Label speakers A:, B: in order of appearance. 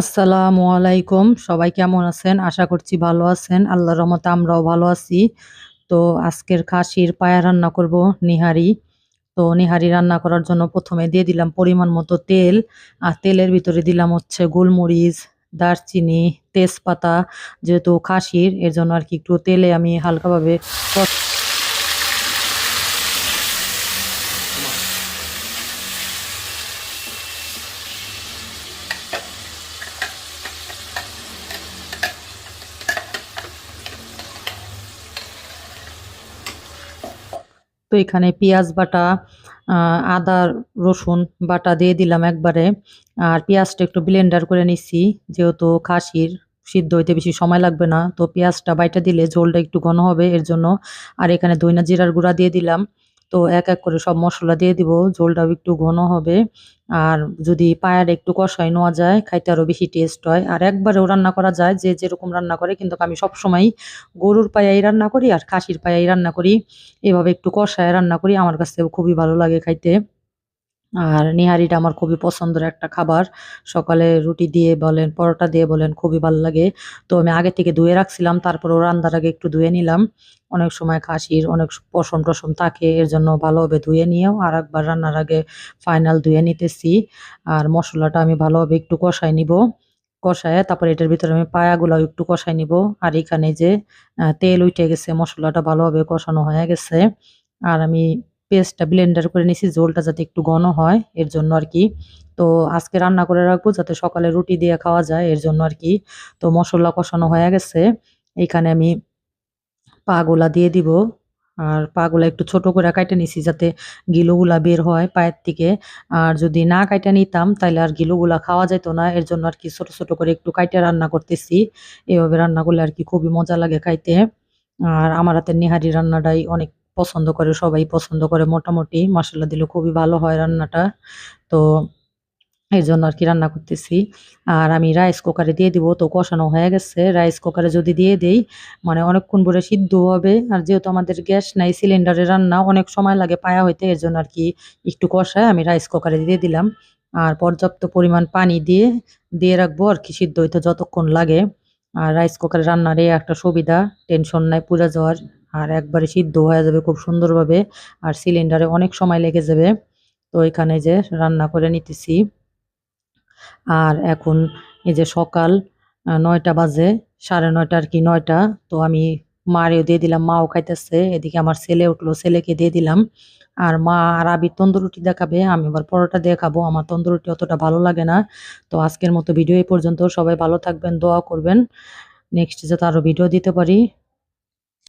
A: আসসালামু আলাইকুম। সবাই কেমন আছেন? আশা করছি ভালো আছেন। আল্লাহর রহমতে আমরাও ভালো আছি। তো আজকের খাসির পায়া রান্না করব, নিহারি। তো নিহারি রান্না করার জন্য প্রথমে দিয়ে দিলাম পরিমাণ মতো তেল। আর তেলের ভিতরে দিলাম হচ্ছে গোলমরিচ, দারচিনি, তেজপাতা। যেহেতু খাসির, এর জন্য আর কি একটু তেলে আমি হালকাভাবে এখানে পেঁয়াজ বাটা আদা, রসুন বাটা দিয়ে দিলাম একবারে। আর পেঁয়াজটা একটু ব্লেন্ডার করে নিচ্ছি যেহেতু খাসির সিদ্ধ হইতে বেশি সময় লাগবে না, তো পেঁয়াজটা বাইটা দিলে ঝোলটা একটু ঘন হবে, এর জন্য। আর এখানে দইনা জিরার গুঁড়া দিয়ে দিলাম। তো এক এক করে সব মশলা দিয়ে দিব, ঝোলটাও একটু ঘন হবে। আর যদি পায়ের একটু কষাই নেওয়া যায়, খাইতে আরও বেশি টেস্ট হয়। আর একবারেও রান্না করা যায়, যে যেরকম রান্না করে, কিন্তু আমি সবসময় গরুর পায়াই রান্না করি আর খাসির পায়াই রান্না করি। এভাবে একটু কষায় রান্না করি, আমার কাছ কাছে খুবই ভালো লাগে খাইতে। আর নিহারিটা আমার খুবই পছন্দের একটা খাবার। সকালে রুটি দিয়ে বলেন, পরোটা দিয়ে বলেন, খুবই ভালো লাগে। তো আমি আগে থেকে ধুয়ে রাখছিলাম, তারপর তারপরেও রান্নার আগে একটু ধুয়ে নিলাম। অনেক সময় খাসির অনেক পশম টসম থাকে, এর জন্য ভালোভাবে ধুয়ে নিয়েও আর একবার রান্নার আগে ফাইনাল ধুয়ে নিতেছি। আর মশলাটা আমি ভালোভাবে একটু কষাই নিব। কষায় তারপর এটার ভিতরে আমি পায়াগুলো একটু কষাই নিব। আর এখানে যে তেল উঠে গেছে, মশলাটা ভালোভাবে কষানো হয়ে গেছে। আর আমি পেস্টটা ব্লেন্ডার করে নিছি, ঝোলটা যাতে একটু ঘন হয়, এর জন্য আর কি। তো আজকে রান্না করে রাখব যাতে সকালে রুটি দিয়ে খাওয়া যায়, এর জন্য আর কি। তো মশলা কষানো হয়ে গেছে। এখানে আমি পাগুলা দিয়ে দিব। আর পাগুলা একটু ছোট করে কাইটে নিছি যাতে গিলোগুলা বের হয় পায়ের থেকে আর যদি না কাইটা নিতাম তাহলে আর গিলোগুলা খাওয়া যেত না, এর জন্য আর কি ছোট ছোট করে একটু কাইটে রান্না করতেছি। এভাবে রান্না করলে আর কি খুবই মজা লাগে খাইতে। আর আমার হাতের নিহারি রান্নাটাই অনেক পছন্দ করে, সবাই পছন্দ করে মোটামুটি। মশলা দিলে খুবই ভালো হয় রান্নাটা। তো এর জন্য আর কি রান্না করতেছি। আর আমি রাইস কুকারে দিয়ে দিব, তো কষানো হয়ে গেছে। রাইস কুকারে যদি দিয়ে দেই মানে অনেকক্ষণ ভরে সিদ্ধ হবে। আর যেহেতু আমাদের গ্যাস নাই সিলিন্ডারে রান্না অনেক সময় লাগে পায়া হইতে, এর জন্য আর কি একটু কষায় আমি রাইস কুকারে দিয়ে দিলাম। আর পর্যাপ্ত পরিমাণ পানি দিয়ে দিয়ে রাখব আর কি সিদ্ধ হইতে যতক্ষণ লাগে। আর রাইস কুকারে রান্নার এই একটা সুবিধা টেনশন নাই, পুড়ে যাওয়ার। আর একবারে সিদ্ধ হয়ে যাবে খুব সুন্দরভাবে আর সিলিন্ডারে অনেক সময় লেগে যাবে। তো এখানে যে রান্না করে নিতেছি। আর এখন এই যে সকাল নয়টা বাজে, সাড়ে নয়টা আর কি নয়টা, তো আমি মারেও দিয়ে দিলাম, মাও খাইতেছে। এদিকে আমার ছেলে উঠল, ছেলেকে দিয়ে দিলাম। আর মা আর আবির তন্দুর রুটি দেখাবে, আমি আবার পরোটা দিয়ে খাব। আমার তন্দুর রুটি অতটা ভালো লাগে না। তো আজকের মতো ভিডিও এই পর্যন্ত। সবাই ভালো থাকবেন, দোয়া করবেন। নেক্সট যাতে আরও ভিডিও দিতে পারি।